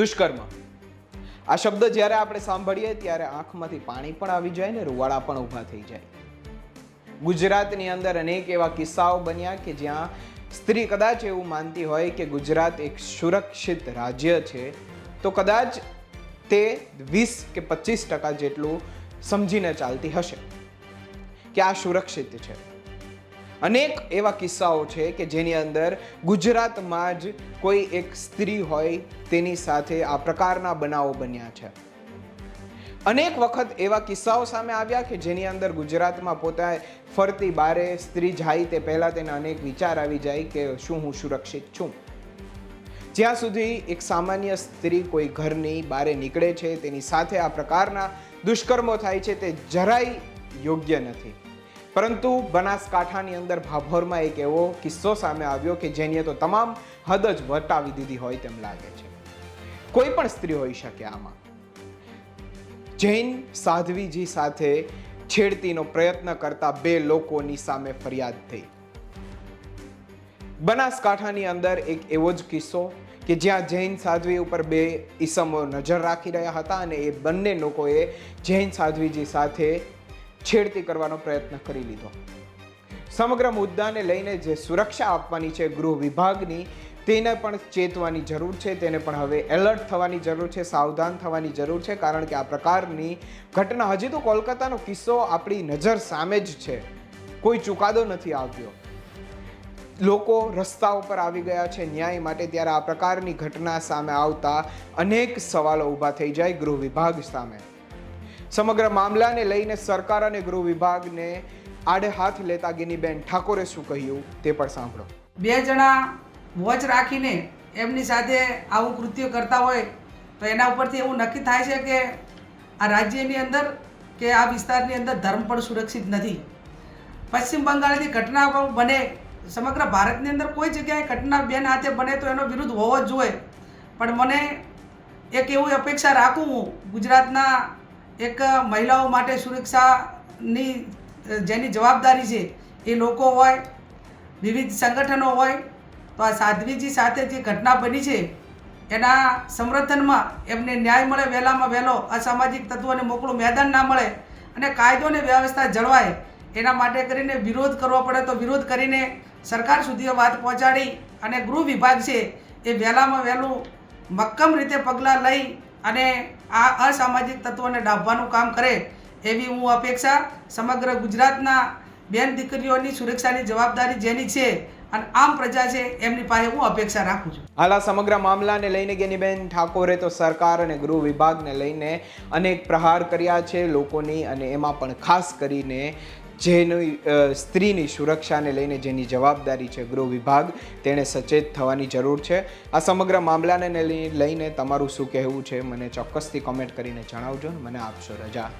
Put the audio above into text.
દુષ્કર્મ. આ શબ્દ જ્યારે આપણે સાંભળીએ ત્યારે આંખમાંથી પાણી પણ આવી જાય ને રૂવાડા પણ ઊભા થઈ જાય. ગુજરાતની અંદર અનેક એવા કિસ્સાઓ બન્યા કે જ્યાં સ્ત્રી કદાચ એવું માનતી હોય કે ગુજરાત એક સુરક્ષિત રાજ્ય છે, તો કદાચ તે વીસ કે પચીસ ટકા જેટલું સમજીને ચાલતી હશે કે આ સુરક્ષિત છે. અનેક એવા કિસ્સાઓ છે કે જેની અંદર ગુજરાતમાં જ કોઈ એક સ્ત્રી હોય તેની સાથે આ પ્રકારના બનાવો બન્યા છે. અનેક વખત એવા કિસ્સાઓ સામે આવ્યા કે જેની અંદર ગુજરાતમાં પોતા ફરતી બારે સ્ત્રી જાય તે પહેલાં તેને અનેક વિચાર આવી જાય કે શું હું સુરક્ષિત છું? જ્યાં સુધી એક સામાન્ય સ્ત્રી કોઈ ઘરની બારે નીકળે છે તેની સાથે આ પ્રકારના દુષ્કર્મો થાય છે તે જરાય યોગ્ય નથી. પરંતુ બનાસકાંઠાની અંદર ભાભોરમાં એક એવો કિસ્સો સામે આવ્યો કે જેની તો તમામ હદ જ વટાવી દીધી હોય તેમ લાગે છે. કોઈ પણ સ્ત્રી હોઈ શકે આમાં. જૈન સાધ્વીજી સાથે છેડતીનો પ્રયત્ન કરતા બે લોકોની સામે ફરિયાદ થઈ. બનાસકાંઠાની અંદર એક એવો જ કિસ્સો કે જ્યાં જૈન સાધ્વી ઉપર બે ઈસમો નજર રાખી રહ્યા હતા અને એ બંને લોકોએ જૈન સાધ્વીજી સાથે છેડતી કરવાનો પ્રયત્ન કરી લીધો. સમગ્ર મુદ્દાને લઈને જે સુરક્ષા આપવાની છે ગૃહ વિભાગની, તેને પણ ચેતવાની જરૂર છે, તેને પણ હવે એલર્ટ થવાની જરૂર છે, સાવધાન થવાની જરૂર છે, કારણ કે આ પ્રકારની ઘટના હજી તો કોલકાતાનો કિસ્સો આપણી નજર સામે જ છે. કોઈ ચુકાદો નથી આવ્યો. લોકો રસ્તા ઉપર આવી ગયા છે, ન્યાય માટે ત્યારે આ પ્રકારની ઘટના સામે આવતા અનેક સવાલો ઊભા થઈ જાય ગૃહ વિભાગ સામે. સમગ્ર મામલાને લઈને સરકાર અને ગૃહ વિભાગને આડે હાથ લેતા ગિનીબેન ઠાકોરે શું કહ્યું તે પણ સાંભળો. બે જણા વોચ રાખીને એમની સાથે આવું કૃત્ય કરતા હોય તો એના ઉપરથી એવું નક્કી થાય છે કે આ રાજ્યની અંદર કે આ વિસ્તારની અંદર ધર્મ પણ સુરક્ષિત નથી. પશ્ચિમ બંગાળની ઘટના બને, સમગ્ર ભારતની અંદર કોઈ જગ્યાએ ઘટના બેન હાથે બને તો એનો વિરુદ્ધ હોવો જ જોઈએ. પણ મને એક એવી અપેક્ષા રાખું હું ગુજરાતના એક મહિલાઓ માટે સુરક્ષાની જેની જવાબદારી છે એ લોકો હોય, વિવિધ સંગઠનો હોય, તો આ સાધ્વીજી સાથે જે ઘટના બની છે, એના સમર્થનમાં એમને ન્યાય મળે, વહેલામાં વહેલો અસામાજિક તત્વોને મોકળું મેદાન ના મળે અને કાયદો અને વ્યવસ્થા જળવાય, એના માટે કરીને વિરોધ કરવો પડે, તો વિરોધ કરીને સરકાર સુધી વાત પહોંચાડી અને ગૃહ વિભાગ છે એ વહેલામાં વહેલું મક્કમ રીતે પગલાં લઈ અને આ અસામાજિક તત્વોને ડાભવાનું કામ કરે એવી હું અપેક્ષા સમગ્ર ગુજરાતના બેન દીકરીઓની સુરક્ષાની જવાબદારી જેની છે અને આમ પ્રજા છે, એમની પાસે હું અપેક્ષા રાખું છું. હાલ સમગ્ર મામલાને લઈને ગેનીબેન ઠાકોરે તો સરકાર અને ગૃહ વિભાગને લઈને અનેક પ્રહાર કર્યા છે લોકોની અને એમાં પણ ખાસ કરીને જેની સ્ત્રીની સુરક્ષાને લઈને જેની જવાબદારી છે ગૃહ વિભાગ, તેણે સચેત થવાની જરૂર છે. આ સમગ્ર મામલાને લઈ- લઈને તમારું શું કહેવું છે, મને ચોક્કસથી કોમેન્ટ કરીને જણાવજો મને આપશો રજા.